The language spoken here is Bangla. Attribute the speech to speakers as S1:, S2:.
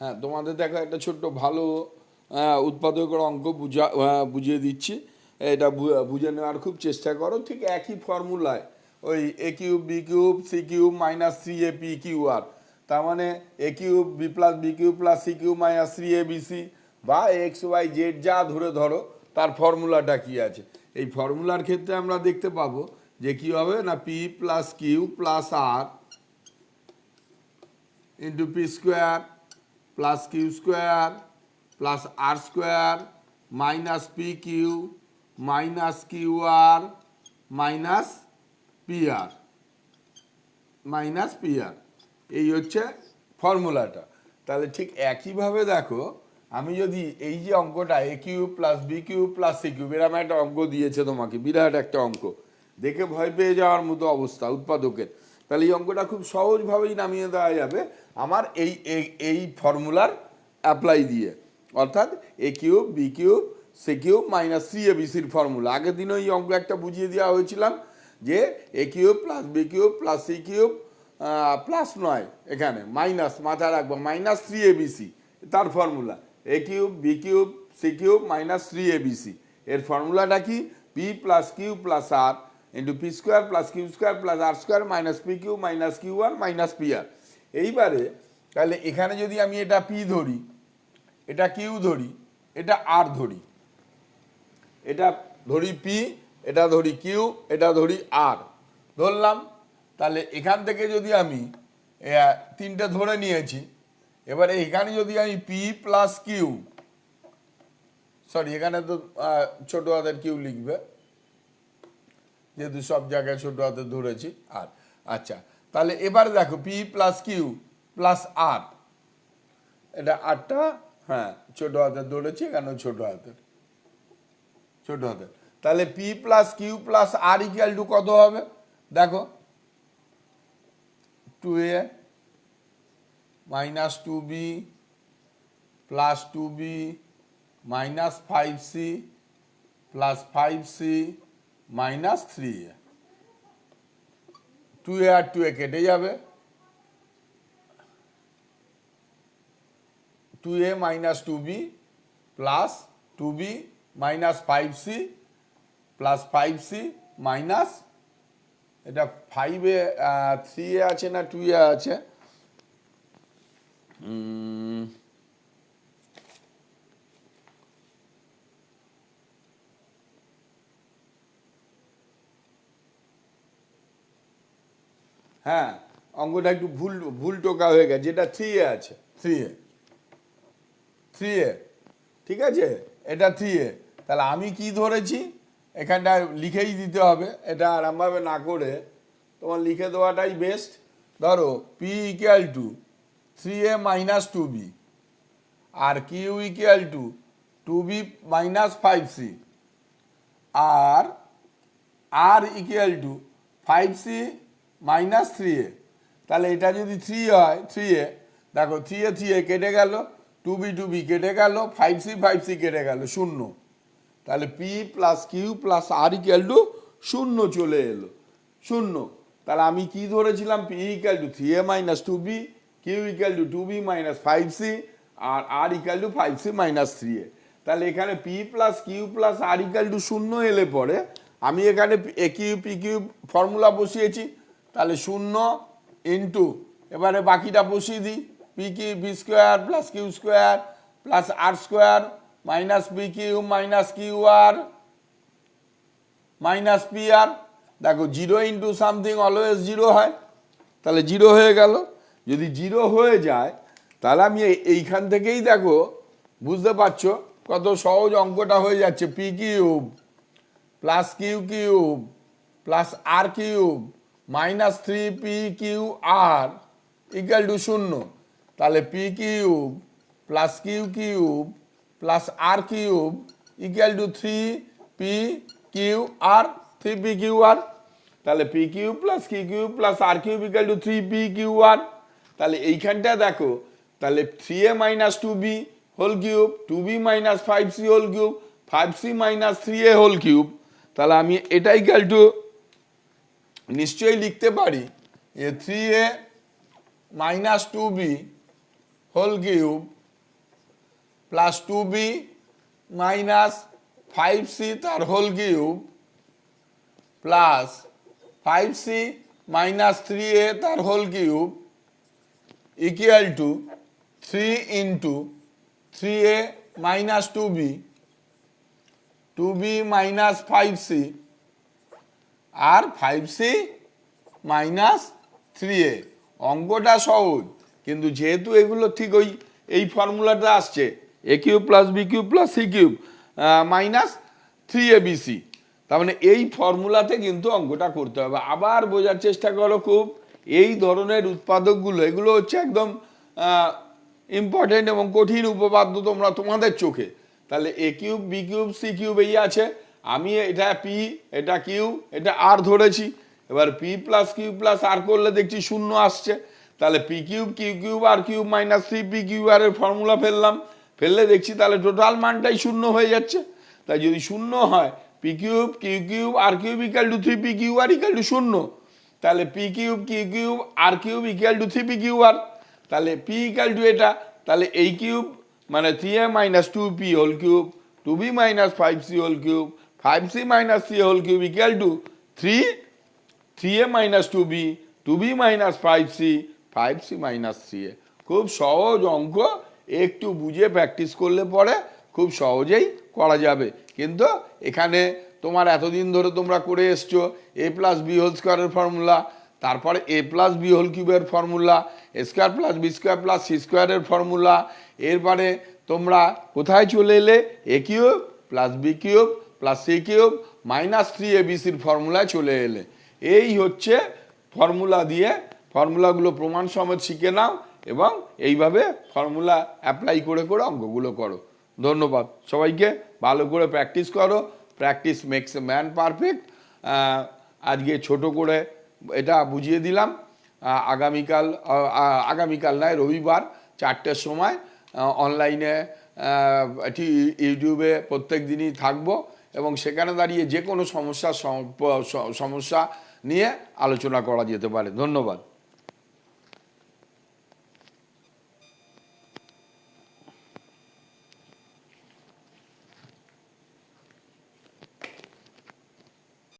S1: হ্যাঁ তোমাদের দেখো একটা ছোট্ট ভালো আহ, উৎপাদকের অঙ্ক বুঝা বুঝিয়ে দিচ্ছি। এটা বুঝে নেওয়ার খুব চেষ্টা করো। ঠিক একই ফর্মুলায় ওই A cube B cube C cube minus three A P Q R তার মানে A cube B plus B cube plus C cube minus three A B C বা এক্স ওয়াই জেড যা ধরে ধরো তার ফর্মুলাটা কি আছে? এই ফর্মুলার ক্ষেত্রে আমরা দেখতে পাবো যে কি হবে না P plus Q plus R into পি square plus q square, plus r square, minus pq minus qr minus pr minus PR এই হচ্ছে ফর্মুলাটা। তাহলে ঠিক একইভাবে দেখো, আমি যদি এই যে অঙ্কটা A Q plus B Q plus C Q এরকম একটা অঙ্ক দিয়েছে তোমাকে, বিরাট একটা অঙ্ক। দেখে ভয় পেয়ে যাওয়ার মতো অবস্থা উৎপাদকের। তাহলে এই অঙ্কটা খুব সহজভাবেই নামিয়ে দেওয়া যাবে। আমার এই, এই- ফর্মুলার অ্যাপ্লাই দিয়ে। অর্থাৎ A cube B cube C cube minus C A বিসির ফর্মুলা আগের দিনও এই অঙ্ক একটা বুঝিয়ে দেওয়া হয়েছিলাম যে A cube plus B cube plus C cube plus নয় এখানে মাইনাস মাথায় রাখব মাইনাস থ্রি এ এবিসি তার formula A cube B cube C cube minus three ABC এর ফর্মুলাটা কি? P plus Q plus R into P square plus Q square plus R square minus P Q minus Q R minus P R এইবারে তাহলে এখানে যদি আমি এটা পি ধরি, এটা কিউ ধরি, এটা আর ধরি। এটা ধরি পি এটা ধরি কিউ এটা ধরি আর ধরলাম, তাহলে এখান থেকে যদি আমি তিনটে ধরে নিয়েছি, এবারে এখানে যদি আমি পি প্লাস কিউ সরি এখানে তো ছোট হাতের কিউ লিখবে। যেহেতু সব জায়গায় ছোট হাতে ধরেছি, আর আচ্ছা তাহলে এবারে দেখো P plus Q plus R এটা আটটা হ্যাঁ ছোট হাতের ধরেছি কেন ছোট হাতের ছোট হাতের, তাহলে P plus Q plus R equal to কত হবে? দেখো two A minus two B plus two B minus five C plus five C minus three A. Two A R two এ কেটে যাবে। Two A minus two B plus two B minus five C plus five C minus এটা ফাইভে থ্রি এ আছে না টু এ আছে? হ্যাঁ অঙ্কটা একটু ভুল ভুল টোকা হয়ে গেছে যেটা থ্রি এ আছে। থ্রি এ। থ্রি এ ঠিক আছে? এটা থ্রি এ। তাহলে আমি কি ধরেছি? এখানটা লিখেই দিতে হবে এটা আরামভাবে না করে। তোমার লিখে দেওয়াটাই বেস্ট ধরো P equal to three A minus two B R Q equal to two B minus five C R R equal to five C minus three A. তাহলে এটা যদি থ্রি হয় থ্রি এ, দেখো থ্রি এ থ্রি এ কেটে গেল টু বি টু বি কেটে গেল ফাইভ সি ফাইভ সি কেটে গেল, শূন্য। তাহলে P plus Q plus R equal to শূন্য চলে এলো। শূন্য। তাহলে আমি কি ধরেছিলাম? P equal to three A minus two B Q equal to two B minus five C R R equal to five C minus three A তাহলে এখানে P plus Q plus R equal to শূন্য এলে পরে আমি এখানে A Q P Q formula বসিয়েছি। তাহলে শূন্য ইন্টু এবারে বাকিটা বসিয়ে দিই। P Q B square plus Q square plus R square minus P Q minus Q R minus P R দেখো zero into something always zero হয়। তাহলে জিরো হয়ে গেল। যদি জিরো হয়ে যায়, তাহলে আমি এইখান থেকেই দেখো, বুঝতে পারছ কত সহজ অঙ্কটা হয়ে যাচ্ছে। P cube plus Q cube plus R cube minus three P Q R equal to শূন্য। তাহলে P cube plus Q cube plus R cube equal to three P Q R, three P Q R. তাহলে P Q plus Q Q plus R cube equal to three P Q R. তাহলে এইখানটা দেখো, তাহলে three A minus two B whole cube, two B minus five C whole cube, five C minus three A whole cube. তাহলে আমি এটা ইকুয়াল টু নিশ্চয়ই লিখতে পারি যে three A minus two B whole cube plus two B minus five C তার whole cube plus five C minus three A তার whole cube equal to three into three A minus two B two B minus five C R five C minus three A অঙ্কটা সহজ, কিন্তু যেহেতু এগুলো ঠিক ওই, এই ফর্মুলাটা আসছে A cube plus B cube plus C cube minus three A B C তার মানে এই ফর্মুলাতে কিন্তু অঙ্কটা করতে হবে। আবার বোঝার চেষ্টা করো খুব, এই ধরনের উৎপাদকগুলো, এগুলো হচ্ছে একদম ইম্পর্টেন্ট এবং কঠিন উপপাদ্য তোমরা তোমাদের চোখে। তাহলে A cube B cube C cube এই আছে। আমি এটা পি এটা কিউ এটা আর ধরেছি। এবার P plus Q plus R করলে দেখছি শূন্য আসছে। তাহলে P cube Q cube R cube minus three P Q R এর ফর্মুলা ফেললাম। ফেললে দেখছি তাহলে টোটাল মানটাই শূন্য হয়ে যাচ্ছে। তাই যদি শূন্য হয় P cube Q cube R cube equal to three P Q R equal to শূন্য। তাহলে P cube Q cube R cube equal to three P Q R তাহলে পি ইকাল টু এটা। তাহলে এই কিউব মানে three A minus two P whole cube two B minus five C whole cube five C minus C whole cube equal to three three A minus two B two B minus five C five C minus three A খুব সহজ অঙ্ক, একটু বুঝে প্র্যাকটিস করলে পরে খুব সহজেই করা যাবে। কিন্তু এখানে তোমার এতদিন ধরে তোমরা করে এসছো এ প্লাস বি হোল স্কোয়ারের ফর্মুলা তারপরে এ প্লাস বি হোল কিউবের formula square plus B square plus C স্কোয়ারের ফর্মুলা এরপরে তোমরা কোথায় চলে এলে? A cube plus B cube plus C cube minus three A বিসির ফর্মুলায় চলে এলে। এই হচ্ছে ফর্মুলা দিয়ে ফর্মুলাগুলো প্রমাণ সমেত শিখে নাও এবং এইভাবে ফর্মুলা অ্যাপ্লাই করে করে অঙ্কগুলো করো। ধন্যবাদ। সবাইকে ভালো করে প্র্যাকটিস করো। প্র্যাকটিস মেক্স ম্যান পারফেক্ট আজকে ছোট করে এটা বুঝিয়ে দিলাম। আগামীকাল আগামীকাল নয়, রবিবার চারটের সময় অনলাইনে ইউটিউবে প্রত্যেক দিনই থাকব। এবং সেখানে দাঁড়িয়ে যে কোনো সমস্যার সমস্যা নিয়ে আলোচনা করা যেতে পারে। ধন্যবাদ।